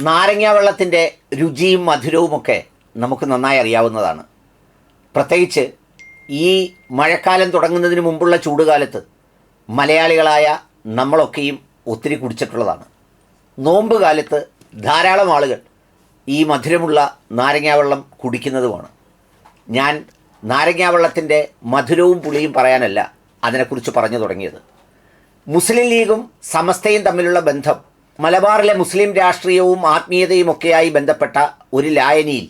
നാരങ്ങ വെള്ളത്തിന്റെ രുചിയും മധുരവുമൊക്കെ നമുക്ക് നന്നായി അറിയാവുന്നതാണ്. പ്രത്യേകിച്ച് ഈ മഴക്കാലം തുടങ്ങുന്നതിന് മുമ്പുള്ള ചൂടുകാലത്ത് മലയാളികളായ നമ്മളൊക്കെയും ഒത്തിരി കുടിച്ചിട്ടുള്ളതാണ്. നോമ്പ് കാലത്ത് ധാരാളം ആളുകൾ ഈ മധുരമുള്ള നാരങ്ങാവെള്ളം കുടിക്കുന്നതുമാണ്. ഞാൻ നാരങ്ങാവെള്ളത്തിന്റെ മധുരവും പുളിയും പറയാനല്ല അതിനെക്കുറിച്ച് പറഞ്ഞു തുടങ്ങിയത്. മുസ്ലിം ലീഗും സമസ്തയും തമ്മിലുള്ള ബന്ധം മലബാറിലെ മുസ്ലിം രാഷ്ട്രീയവും ആത്മീയതയും ഒക്കെയായി ബന്ധപ്പെട്ട ഒരു ലായനിയിൽ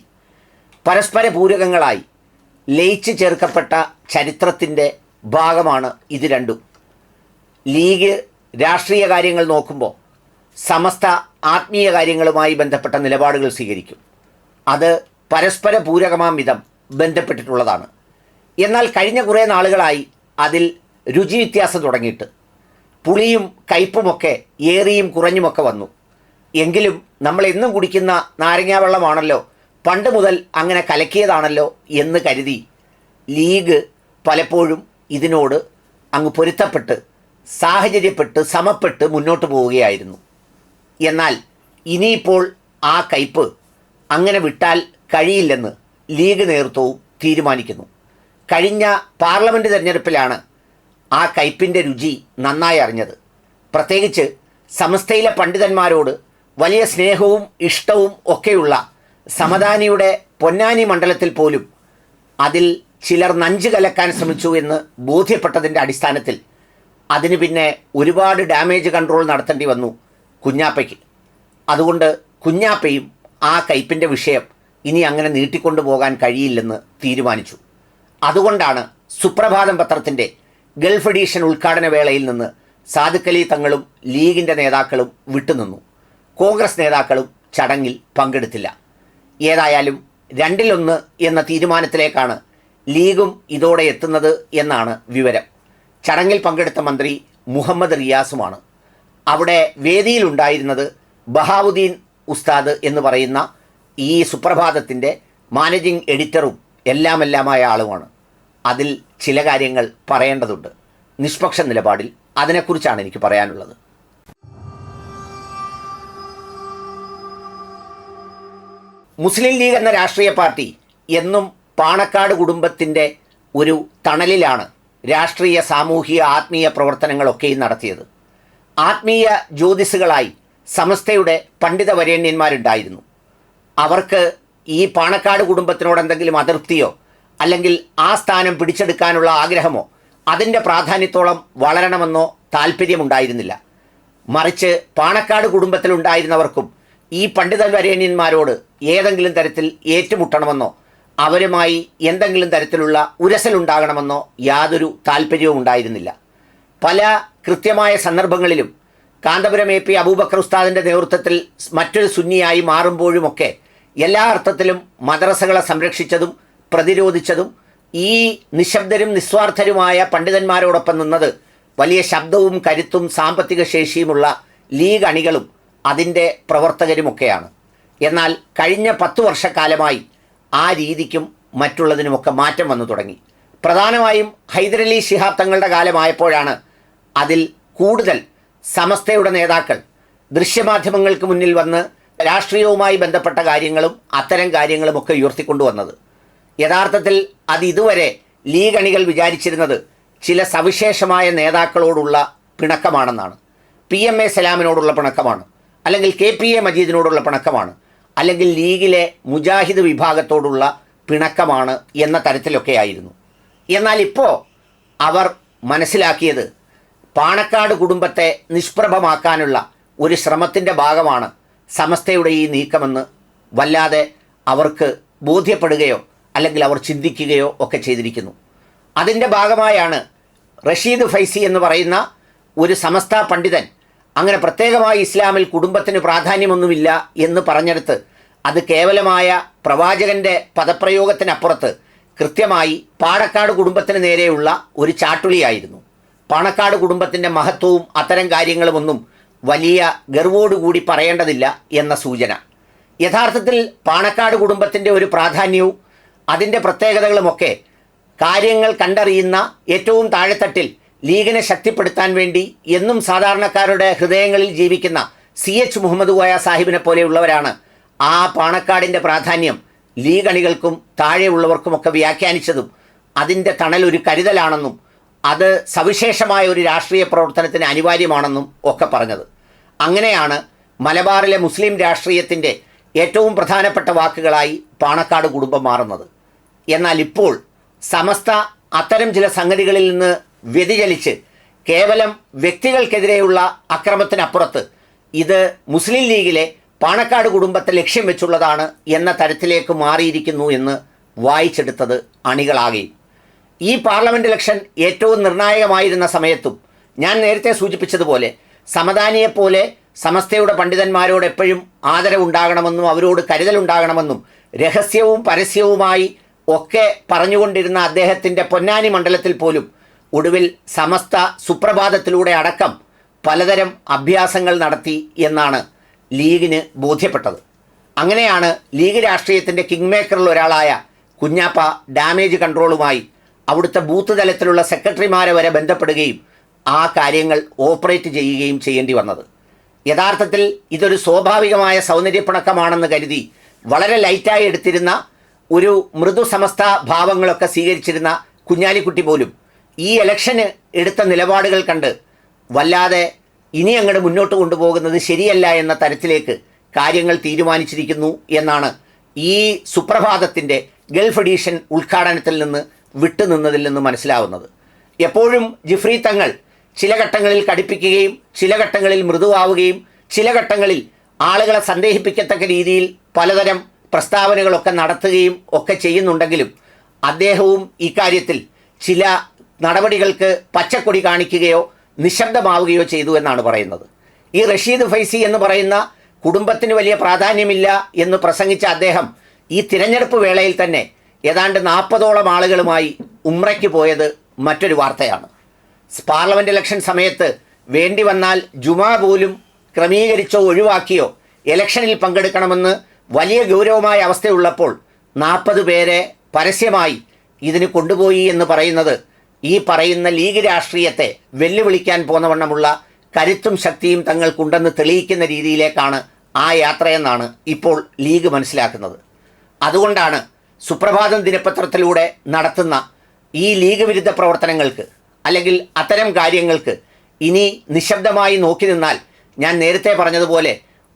പരസ്പര പൂരകങ്ങളായി ലയിച്ച് ചേർക്കപ്പെട്ട ചരിത്രത്തിന്റെ ഭാഗമാണ് ഇത് രണ്ടും. ലീഗ് രാഷ്ട്രീയ കാര്യങ്ങൾ നോക്കുമ്പോൾ സമസ്ത ആത്മീയ കാര്യങ്ങളുമായി ബന്ധപ്പെട്ട നിലപാടുകൾ സ്വീകരിക്കും. അത് പരസ്പര പൂരകമാം വിധം ബന്ധപ്പെട്ടിട്ടുള്ളതാണ്. എന്നാൽ കഴിഞ്ഞ കുറേ നാളുകളായി അതിൽ രുചി വ്യത്യാസം തുടങ്ങിയിട്ട് പുളിയും കയ്പുമൊക്കെ ഏറിയും കുറഞ്ഞുമൊക്കെ വന്നു. എങ്കിലും നമ്മൾ എന്നും കുടിക്കുന്ന നാരങ്ങാവെള്ളമാണല്ലോ പണ്ട് മുതൽ അങ്ങനെ കലക്കിയതാണല്ലോ എന്ന് കരുതി ലീഗ് പലപ്പോഴും ഇതിനോട് അങ്ങ് പൊരുത്തപ്പെട്ട് സാഹചര്യപ്പെട്ട് സമപ്പെട്ട് മുന്നോട്ട് പോവുകയായിരുന്നു. എന്നാൽ ഇനിയിപ്പോൾ ആ കയ്പ് അങ്ങനെ വിട്ടാൽ കഴിയില്ലെന്ന് ലീഗ് നേതൃത്വവും തീരുമാനിക്കുന്നു. കഴിഞ്ഞ പാർലമെന്റ് തെരഞ്ഞെടുപ്പിലാണ് ആ കയ്പിന്റെ രുചി നന്നായി അറിഞ്ഞത്. പ്രത്യേകിച്ച് സമസ്തയിലെ പണ്ഡിതന്മാരോട് വലിയ സ്നേഹവും ഇഷ്ടവും ഒക്കെയുള്ള സമദാനിയുടെ പൊന്നാനി മണ്ഡലത്തിൽ പോലും അതിൽ ചിലർ നഞ്ച് കലക്കാൻ ശ്രമിച്ചു എന്ന് ബോധ്യപ്പെട്ടതിന്റെ അടിസ്ഥാനത്തിൽ അതിന് പിന്നെ ഒരുപാട് ഡാമേജ് കൺട്രോൾ നടത്തേണ്ടി വന്നു കുഞ്ഞാപ്പയ്ക്ക്. അതുകൊണ്ട് കുഞ്ഞാപ്പയും ആ കയ്പിന്റെ വിഷയം ഇനി അങ്ങനെ നീട്ടിക്കൊണ്ടു പോകാൻ കഴിയില്ലെന്ന് തീരുമാനിച്ചു. അതുകൊണ്ടാണ് സുപ്രഭാതം പത്രത്തിന്റെ ഗൾഫ് എഡീഷൻ ഉദ്ഘാടന വേളയിൽ നിന്ന് സാദുക്കലി തങ്ങളും ലീഗിന്റെ നേതാക്കളും വിട്ടുനിന്നു. കോൺഗ്രസ് നേതാക്കളും ചടങ്ങിൽ പങ്കെടുത്തില്ല. ഏതായാലും രണ്ടിലൊന്ന് എന്ന തീരുമാനത്തിലേക്കാണ് ലീഗും ഇതോടെ എത്തുന്നത് എന്നാണ് വിവരം. ചടങ്ങിൽ പങ്കെടുത്ത മന്ത്രി മുഹമ്മദ് റിയാസുമാണ്. അവിടെ വേദിയിലുണ്ടായിരുന്നത് ബഹാവുദ്ദീൻ ഉസ്താദ് എന്ന് പറയുന്ന ഈ സുപ്രഭാതത്തിന്റെ മാനേജിംഗ് എഡിറ്ററും എല്ലാമെല്ലാമായ ആളുമാണ്. അതിൽ ചില കാര്യങ്ങൾ പറയേണ്ടതുണ്ട്. നിഷ്പക്ഷ നിലപാടിൽ അതിനെക്കുറിച്ചാണ് എനിക്ക് പറയാനുള്ളത്. മുസ്ലിം ലീഗ് എന്ന രാഷ്ട്രീയ പാർട്ടി എന്നും പാണക്കാട് കുടുംബത്തിന്റെ ഒരു തണലിലാണ് രാഷ്ട്രീയ സാമൂഹിക ആത്മീയ പ്രവർത്തനങ്ങളൊക്കെയും നടത്തിയത്. ആത്മീയ ജ്യോതിസുകളായി സമസ്തയുടെ പണ്ഡിത വരേണ്യന്മാരുണ്ടായിരുന്നു. അവർക്ക് ഈ പാണക്കാട് കുടുംബത്തിനോട് എന്തെങ്കിലും അതൃപ്തിയോ? അല്ലെങ്കിൽ ആ സ്ഥാനം പിടിച്ചെടുക്കാനുള്ള ആഗ്രഹമോ? അതിന്റെ പ്രാധാന്യത്തോളം വളരണമെന്നോ താല്പര്യമുണ്ടായിരുന്നില്ല മറിച്ച് പാണക്കാട് കുടുംബത്തിലുണ്ടായിരുന്നവർക്കും ഈ പണ്ഡിത വരേണ്യന്മാരോട് ഏതെങ്കിലും തരത്തിൽ ഏറ്റുമുട്ടണമെന്നോ അവരുമായി എന്തെങ്കിലും തരത്തിലുള്ള ഉരസലുണ്ടാകണമെന്നോ യാതൊരു താല്പര്യവും ഉണ്ടായിരുന്നില്ല. പല കൃത്യമായ സന്ദർഭങ്ങളിലും കാന്തപുരം എ പി അബൂബക്കർ ഉസ്താദിന്റെ നേതൃത്വത്തിൽ മറ്റൊരു സുന്നിയായി മാറുമ്പോഴുമൊക്കെ എല്ലാ അർത്ഥത്തിലും മദ്രസകളെ സംരക്ഷിച്ചതും പ്രതിരോധിച്ചതും ഈ നിശബ്ദരും നിസ്വാർത്ഥരുമായ പണ്ഡിതന്മാരോടൊപ്പം നിന്നത് വലിയ ശബ്ദവും കരുത്തും സാമ്പത്തിക ശേഷിയുമുള്ള ലീഗ് അണികളും അതിന്റെ പ്രവർത്തകരുമൊക്കെയാണ്. എന്നാൽ കഴിഞ്ഞ പത്തു വർഷക്കാലമായി ആ രീതിക്കും മറ്റുള്ളതിനുമൊക്കെ മാറ്റം വന്നു തുടങ്ങി. പ്രധാനമായും ഹൈദരലി ശിഹാബ് തങ്ങളുടെ കാലമായപ്പോഴാണ് അതിൽ കൂടുതൽ സമസ്തയുടെ നേതാക്കൾ ദൃശ്യമാധ്യമങ്ങൾക്ക് മുന്നിൽ വന്ന് രാഷ്ട്രീയവുമായി ബന്ധപ്പെട്ട കാര്യങ്ങളും അത്തരം കാര്യങ്ങളുമൊക്കെ ഉയർത്തിക്കൊണ്ടുവന്നത്. യഥാർത്ഥത്തിൽ അത് ഇതുവരെ ലീഗ് അണികൾ വിചാരിച്ചിരുന്നത് ചില സവിശേഷമായ നേതാക്കളോടുള്ള പിണക്കമാണെന്നാണ്. പി എം എ സലാമിനോടുള്ള പിണക്കമാണ്. അല്ലെങ്കിൽ കെ പി എ മജീദിനോടുള്ള പിണക്കമാണ്. അല്ലെങ്കിൽ ലീഗിലെ മുജാഹിദ് വിഭാഗത്തോടുള്ള പിണക്കമാണ് എന്ന തരത്തിലൊക്കെ ആയിരുന്നു. എന്നാൽ ഇപ്പോൾ അവർ മനസ്സിലാക്കിയത് പാണക്കാട് കുടുംബത്തെ നിഷ്പ്രഭമാക്കാനുള്ള ഒരു ശ്രമത്തിന്റെ ഭാഗമാണ് സമസ്തയുടെ ഈ നീക്കമെന്ന് വല്ലാതെ അവർക്ക് ബോധ്യപ്പെടുകയോ അല്ലെങ്കിൽ അവർ ചിന്തിക്കുകയോ ഒക്കെ ചെയ്തിരിക്കുന്നു. അതിന്റെ ഭാഗമായാണ് റഷീദ് ഫൈസി എന്ന് പറയുന്ന ഒരു സമസ്ത പണ്ഡിതൻ അങ്ങനെ പ്രത്യേകമായി ഇസ്ലാമിൽ കുടുംബത്തിന് പ്രാധാന്യമൊന്നുമില്ല എന്ന് പറഞ്ഞെടുത്ത് അത് കേവലമായ പ്രവാചകന്റെ പദപ്രയോഗത്തിനപ്പുറത്ത് കൃത്യമായി പാണക്കാട് കുടുംബത്തിന് നേരെയുള്ള ഒരു ചാട്ടുളിയായിരുന്നു. പാണക്കാട് കുടുംബത്തിന്റെ മഹത്വവും അത്തരം കാര്യങ്ങളുമൊന്നും വലിയ ഗർവോടുകൂടി പറയേണ്ടതില്ല എന്ന സൂചന. യഥാർത്ഥത്തിൽ പാണക്കാട് കുടുംബത്തിന്റെ ഒരു പ്രാധാന്യവും അതിന്റെ പ്രത്യേകതകളുമൊക്കെ കാര്യങ്ങൾ കണ്ടറിയുന്ന ഏറ്റവും താഴെത്തട്ടിൽ ലീഗിനെ ശക്തിപ്പെടുത്താൻ വേണ്ടി എന്നും സാധാരണക്കാരുടെ ഹൃദയങ്ങളിൽ ജീവിക്കുന്ന സി എച്ച് മുഹമ്മദ് കോയ സാഹിബിനെ പോലെയുള്ളവരാണ് ആ പാണക്കാടിന്റെ പ്രാധാന്യം ലീഗ് അണികൾക്കും താഴെയുള്ളവർക്കുമൊക്കെ വ്യാഖ്യാനിച്ചതും അതിന്റെ തണൽ ഒരു കരുതലാണെന്നും അത് സവിശേഷമായ ഒരു രാഷ്ട്രീയ പ്രവർത്തനത്തിന് അനിവാര്യമാണെന്നും ഒക്കെ പറഞ്ഞത്. അങ്ങനെയാണ് മലബാറിലെ മുസ്ലിം രാഷ്ട്രീയത്തിന്റെ ഏറ്റവും പ്രധാനപ്പെട്ട വാക്കുകളായി പാണക്കാട് കുടുംബം മാറുന്നത്. എന്നാൽ ഇപ്പോൾ സമസ്ത അത്തരം ചില സംഗതികളിൽ നിന്ന് വ്യതിചലിച്ച് കേവലം വ്യക്തികൾക്കെതിരെയുള്ള അക്രമത്തിനപ്പുറത്ത് ഇത് മുസ്ലിം ലീഗിലെ പാണക്കാട് കുടുംബത്തെ ലക്ഷ്യം വെച്ചുള്ളതാണ് എന്ന തരത്തിലേക്ക് മാറിയിരിക്കുന്നു എന്ന് വായിച്ചെടുത്തത് അണികളാകെയും ഈ പാർലമെന്റ് ഇലക്ഷൻ ഏറ്റവും നിർണായകമായിരുന്ന സമയത്തും ഞാൻ നേരത്തെ സൂചിപ്പിച്ചതുപോലെ സമദാനിയെപ്പോലെ സമസ്തയുടെ പണ്ഡിതന്മാരോട് എപ്പോഴും ആദരവുണ്ടാകണമെന്നും അവരോട് കരുതലുണ്ടാകണമെന്നും രഹസ്യവും പരസ്യവുമായി ഒക്കെ പറഞ്ഞുകൊണ്ടിരുന്ന അദ്ദേഹത്തിന്റെ പൊന്നാനി മണ്ഡലത്തിൽ പോലും ഒടുവിൽ സമസ്ത സുപ്രഭാതത്തിലൂടെ അടക്കം പലതരം അഭ്യാസങ്ങൾ നടത്തി എന്നാണ് ലീഗിന് ബോധ്യപ്പെട്ടത്. അങ്ങനെയാണ് ലീഗ് രാഷ്ട്രീയത്തിന്റെ കിങ് മേക്കറിൽ ഒരാളായ കുഞ്ഞാപ്പ ഡാമേജ് കൺട്രോളുമായി അവിടുത്തെ ബൂത്ത് തലത്തിലുള്ള സെക്രട്ടറിമാരെ വരെ ബന്ധപ്പെടുകയും ആ കാര്യങ്ങൾ ഓപ്പറേറ്റ് ചെയ്യുകയും ചെയ്യേണ്ടി വന്നത്. യഥാർത്ഥത്തിൽ ഇതൊരു സ്വാഭാവികമായ സൗന്ദര്യപ്പിണക്കമാണെന്ന് കരുതി വളരെ ലൈറ്റായി എടുത്തിരുന്ന ഒരു മൃദു സമസ്ത ഭാവങ്ങളൊക്കെ സ്വീകരിച്ചിരുന്ന കുഞ്ഞാലിക്കുട്ടി പോലും ഈ ഇലക്ഷന് എടുത്ത നിലപാടുകൾ കണ്ട് വല്ലാതെ ഇനി അങ്ങോട്ട് മുന്നോട്ട് കൊണ്ടുപോകുന്നത് ശരിയല്ല എന്ന തരത്തിലേക്ക് കാര്യങ്ങൾ തീരുമാനിച്ചിരിക്കുന്നു എന്നാണ് ഈ സുപ്രഭാതത്തിന്റെ ഗൾഫ് എഡീഷൻ ഉദ്ഘാടനത്തിൽ നിന്ന് വിട്ടുനിന്നതിൽ നിന്ന് മനസ്സിലാവുന്നത്. എപ്പോഴും ജിഫ്രി തങ്ങൾ ചില ഘട്ടങ്ങളിൽ കടുപ്പിക്കുകയും ചില ഘട്ടങ്ങളിൽ മൃദുവാവുകയും ചില ഘട്ടങ്ങളിൽ ആളുകളെ സന്ദേഹിപ്പിക്കത്തക്ക രീതിയിൽ പലതരം പ്രസ്താവനകളൊക്കെ നടത്തുകയും ഒക്കെ ചെയ്യുന്നുണ്ടെങ്കിലും അദ്ദേഹവും ഇക്കാര്യത്തിൽ ചില നടപടികൾക്ക് പച്ചക്കൊടി കാണിക്കുകയോ നിശബ്ദമാവുകയോ ചെയ്തു എന്നാണ് പറയുന്നത്. ഈ റഷീദ് ഫൈസി എന്ന് പറയുന്ന കുടുംബത്തിന് വലിയ പ്രാധാന്യമില്ല എന്ന് പ്രസംഗിച്ച അദ്ദേഹം ഈ തിരഞ്ഞെടുപ്പ് വേളയിൽ തന്നെ ഏതാണ്ട് നാൽപ്പതോളം ആളുകളുമായി ഉമ്രയ്ക്ക് പോയത് മറ്റൊരു വാർത്തയാണ്. പാർലമെന്റ് ഇലക്ഷൻ സമയത്ത് വേണ്ടി വന്നാൽ ജുമാ പോലും ക്രമീകരിച്ചോ ഒഴിവാക്കിയോ ഇലക്ഷനിൽ പങ്കെടുക്കണമെന്ന് വലിയ ഗൗരവമായ അവസ്ഥയുള്ളപ്പോൾ നാൽപ്പത് പേരെ പരസ്യമായി ഇതിന് കൊണ്ടുപോയി എന്ന് പറയുന്നത് ഈ പറയുന്ന ലീഗ് രാഷ്ട്രീയത്തെ വെല്ലുവിളിക്കാൻ പോന്നവണ്ണമുള്ള കരുത്തും ശക്തിയും തങ്ങൾക്കുണ്ടെന്ന് തെളിയിക്കുന്ന രീതിയിലേക്കാണ് ആ യാത്രയെന്നാണ് ഇപ്പോൾ ലീഗ് മനസ്സിലാക്കുന്നത്. അതുകൊണ്ടാണ് സുപ്രഭാതം ദിനപത്രത്തിലൂടെ നടത്തുന്ന ഈ ലീഗ് വിരുദ്ധ പ്രവർത്തനങ്ങൾക്ക് അല്ലെങ്കിൽ അത്തരം കാര്യങ്ങൾക്ക് ഇനി നിശബ്ദമായി നോക്കി നിന്നാൽ ഞാൻ നേരത്തെ പറഞ്ഞതുപോലെ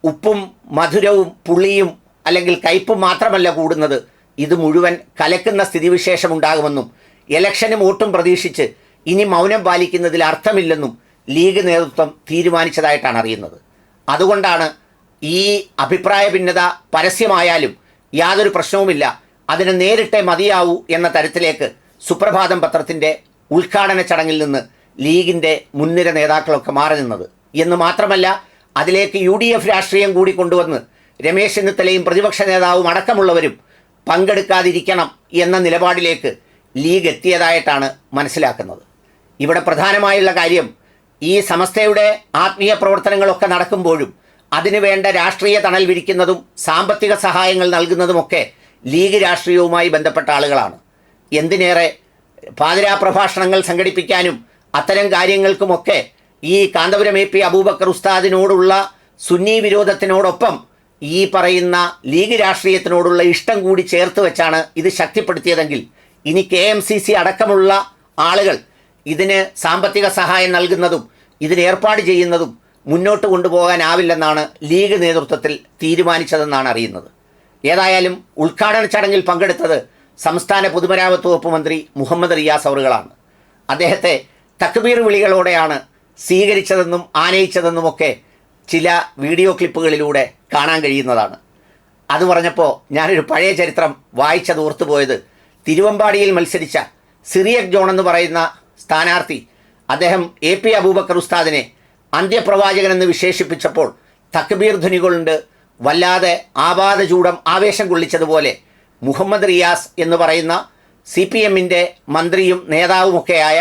ഉപ്പും മധുരവും പുളിയും അല്ലെങ്കിൽ കയ്പും മാത്രമല്ല കൂടുന്നത്. ഇത് മുഴുവൻ കലക്കുന്ന സ്ഥിതിവിശേഷം ഉണ്ടാകുമെന്നും ഇലക്ഷനും വോട്ടും പ്രതീക്ഷിച്ച് ഇനി മൗനം പാലിക്കുന്നതിൽ അർത്ഥമില്ലെന്നും ലീഗ് നേതൃത്വം തീരുമാനിച്ചതായിട്ടാണ് അറിയുന്നത്. അതുകൊണ്ടാണ് ഈ അഭിപ്രായ ഭിന്നത പരസ്യമായാലും യാതൊരു പ്രശ്നവുമില്ല അതിന് നേരിട്ടേ മതിയാവൂ എന്ന തരത്തിലേക്ക് സുപ്രഭാതം പത്രത്തിന്റെ ഉദ്ഘാടന ചടങ്ങിൽ നിന്ന് ലീഗിന്റെ മുൻനിര നേതാക്കളൊക്കെ മാറി നിന്നത്. എന്ന് മാത്രമല്ല അതിലേക്ക് യു ഡി എഫ് രാഷ്ട്രീയം കൂടി കൊണ്ടുവന്ന് രമേശ് ചെന്നിത്തലയും പ്രതിപക്ഷ നേതാവും അടക്കമുള്ളവരും പങ്കെടുക്കാതിരിക്കണം എന്ന നിലപാടിലേക്ക് ലീഗ് എത്തിയതായിട്ടാണ് മനസ്സിലാക്കുന്നത്. ഇവിടെ പ്രധാനമായുള്ള കാര്യം ഈ സമസ്തയുടെ ആത്മീയ പ്രവർത്തനങ്ങളൊക്കെ നടക്കുമ്പോഴും അതിനുവേണ്ട രാഷ്ട്രീയ തണൽ വിരിക്കുന്നതും സാമ്പത്തിക സഹായങ്ങൾ നൽകുന്നതുമൊക്കെ ലീഗ് രാഷ്ട്രീയവുമായി ബന്ധപ്പെട്ട ആളുകളാണ്. എന്തിനേറെ പാതിരാ പ്രഭാഷണങ്ങൾ സംഘടിപ്പിക്കാനും അത്തരം കാര്യങ്ങൾക്കുമൊക്കെ ഈ കാന്തപുരം എ പി അബൂബക്കർ ഉസ്താദിനോടുള്ള സുന്നി വിരോധത്തിനോടൊപ്പം ഈ പറയുന്ന ലീഗ് രാഷ്ട്രീയത്തിനോടുള്ള ഇഷ്ടം കൂടി ചേർത്ത് വെച്ചാണ് ഇത് ശക്തിപ്പെടുത്തിയതെങ്കിൽ ഇനി കെ എം സി സി അടക്കമുള്ള ആളുകൾ ഇതിന് സാമ്പത്തിക സഹായം നൽകുന്നതും ഇതിന് ഏർപ്പാട് ചെയ്യുന്നതും മുന്നോട്ട് കൊണ്ടുപോകാനാവില്ലെന്നാണ് ലീഗ് നേതൃത്വത്തിൽ തീരുമാനിച്ചതെന്നാണ് അറിയുന്നത്. ഏതായാലും ഉദ്ഘാടന ചടങ്ങിൽ പങ്കെടുത്തത് സംസ്ഥാന പൊതുമരാമത്ത് വകുപ്പ് മന്ത്രി മുഹമ്മദ് റിയാസ് അവറുകളാണ്. അദ്ദേഹത്തെ തക്ബീർ വിളികളോടെയാണ് സ്വീകരിച്ചതെന്നും ആനയിച്ചതെന്നുമൊക്കെ ചില വീഡിയോ ക്ലിപ്പുകളിലൂടെ കാണാൻ കഴിയുന്നതാണ്. അത് പറഞ്ഞപ്പോൾ ഞാനൊരു പഴയ ചരിത്രം വായിച്ചത് ഓർത്തുപോയത് തിരുവമ്പാടിയിൽ മത്സരിച്ച സിറിയക് ജോൺ എന്ന് പറയുന്ന സ്ഥാനാർത്ഥി അദ്ദേഹം എ പി അബൂബക്കർ ഉസ്താദിനെ അന്ത്യപ്രവാചകൻ എന്ന് വിശേഷിപ്പിച്ചപ്പോൾ തക്ബീർ ധ്വനികളുണ്ട് വല്ലാതെ ആപാദചൂടം ആവേശം കൊള്ളിച്ചതുപോലെ മുഹമ്മദ് റിയാസ് എന്ന് പറയുന്ന സി പി എമ്മിന്റെ മന്ത്രിയും നേതാവുമൊക്കെയായ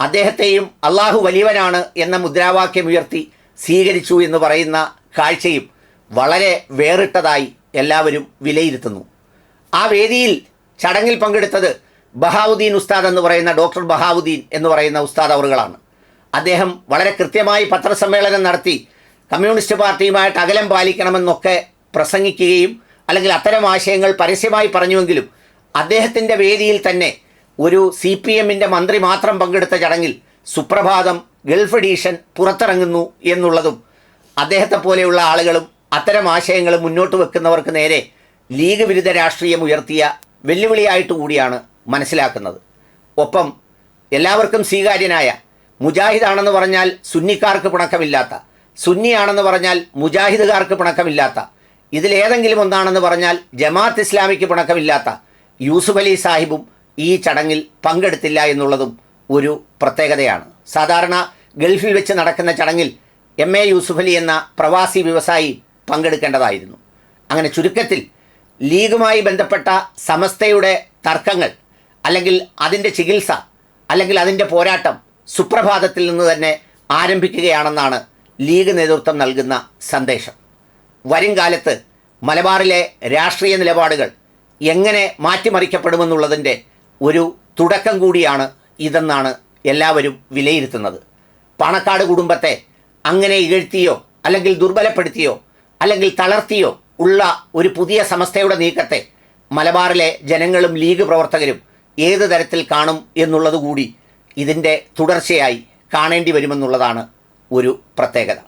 അദ്ദേഹത്തെയും അള്ളാഹു വലിയവനാണ് എന്ന മുദ്രാവാക്യം ഉയർത്തി സ്വീകരിച്ചു എന്ന് പറയുന്ന കാഴ്ചയും വളരെ വേറിട്ടതായി എല്ലാവരും വിലയിരുത്തുന്നു. ആ വേദിയിൽ ചടങ്ങിൽ പങ്കെടുത്തത് ബഹാവുദ്ദീൻ ഉസ്താദ് എന്ന് പറയുന്ന ഡോക്ടർ ബഹാവുദ്ദീൻ എന്ന് പറയുന്ന ഉസ്താദ് അവറുകളാണ്. അദ്ദേഹം വളരെ കൃത്യമായി പത്രസമ്മേളനം നടത്തി കമ്മ്യൂണിസ്റ്റ് പാർട്ടിയുമായിട്ട് അകലം പാലിക്കണമെന്നൊക്കെ പ്രസംഗിക്കുകയും അല്ലെങ്കിൽ അത്തരം ആശയങ്ങൾ പരസ്യമായി പറഞ്ഞുവെങ്കിലും അദ്ദേഹത്തിന്റെ വേദിയിൽ തന്നെ ഒരു സി പി എമ്മിന്റെ മന്ത്രി മാത്രം പങ്കെടുത്ത ചടങ്ങിൽ സുപ്രഭാതം ഗൾഫ് എഡീഷൻ പുറത്തിറങ്ങുന്നു എന്നുള്ളതും അദ്ദേഹത്തെ പോലെയുള്ള ആളുകളും അത്തരം ആശയങ്ങൾ മുന്നോട്ട് വെക്കുന്നവർക്ക് നേരെ ലീഗ് വിരുദ്ധ രാഷ്ട്രീയം ഉയർത്തിയ വെല്ലുവിളിയായിട്ട് കൂടിയാണ് മനസ്സിലാക്കുന്നത്. ഒപ്പം എല്ലാവർക്കും സ്വീകാര്യനായ മുജാഹിദാണെന്ന് പറഞ്ഞാൽ സുന്നിക്കാർക്ക് പിണക്കമില്ലാത്ത സുന്നിയാണെന്ന് പറഞ്ഞാൽ മുജാഹിദുകാർക്ക് പിണക്കമില്ലാത്ത ഇതിലേതെങ്കിലും ഒന്നാണെന്ന് പറഞ്ഞാൽ ജമാഅത്ത് ഇസ്ലാമിക്ക് പിണക്കമില്ലാത്ത യൂസുഫ് അലി സാഹിബും ഈ ചടങ്ങിൽ പങ്കെടുത്തില്ല എന്നുള്ളതും ഒരു പ്രത്യേകതയാണ്. സാധാരണ ഗൾഫിൽ വെച്ച് നടക്കുന്ന ചടങ്ങിൽ എം എ യൂസുഫ് അലി എന്ന പ്രവാസി വ്യവസായി പങ്കെടുക്കേണ്ടതായിരുന്നു. അങ്ങനെ ചുരുക്കത്തിൽ ലീഗുമായി ബന്ധപ്പെട്ട സമസ്തയുടെ തർക്കങ്ങൾ അല്ലെങ്കിൽ അതിന്റെ ചികിത്സ അല്ലെങ്കിൽ അതിന്റെ പോരാട്ടം സുപ്രഭാതത്തിൽ നിന്ന് തന്നെ ആരംഭിക്കുകയാണെന്നാണ് ലീഗ് നേതൃത്വം നൽകുന്ന സന്ദേശം. വരും കാലത്ത് മലബാറിലെ രാഷ്ട്രീയ നിലപാടുകൾ എങ്ങനെ മാറ്റിമറിക്കപ്പെടുമെന്നുള്ളതിന്റെ ഒരു തുടക്കം കൂടിയാണ് ഇതെന്നാണ് എല്ലാവരും വിലയിരുത്തുന്നത്. പാണക്കാട് കുടുംബത്തെ അങ്ങനെ ഇകഴ്ത്തിയോ അല്ലെങ്കിൽ ദുർബലപ്പെടുത്തിയോ അല്ലെങ്കിൽ തളർത്തിയോ ഉള്ള ഒരു പുതിയ സമസ്തയുടെ നീക്കത്തെ മലബാറിലെ ജനങ്ങളും ലീഗ് പ്രവർത്തകരും ഏത് തരത്തിൽ കാണും എന്നുള്ളതുകൂടി ഇതിന്റെ തുടർച്ചയായി കാണേണ്ടി വരുമെന്നുള്ളതാണ് ഒരു പ്രത്യേകത.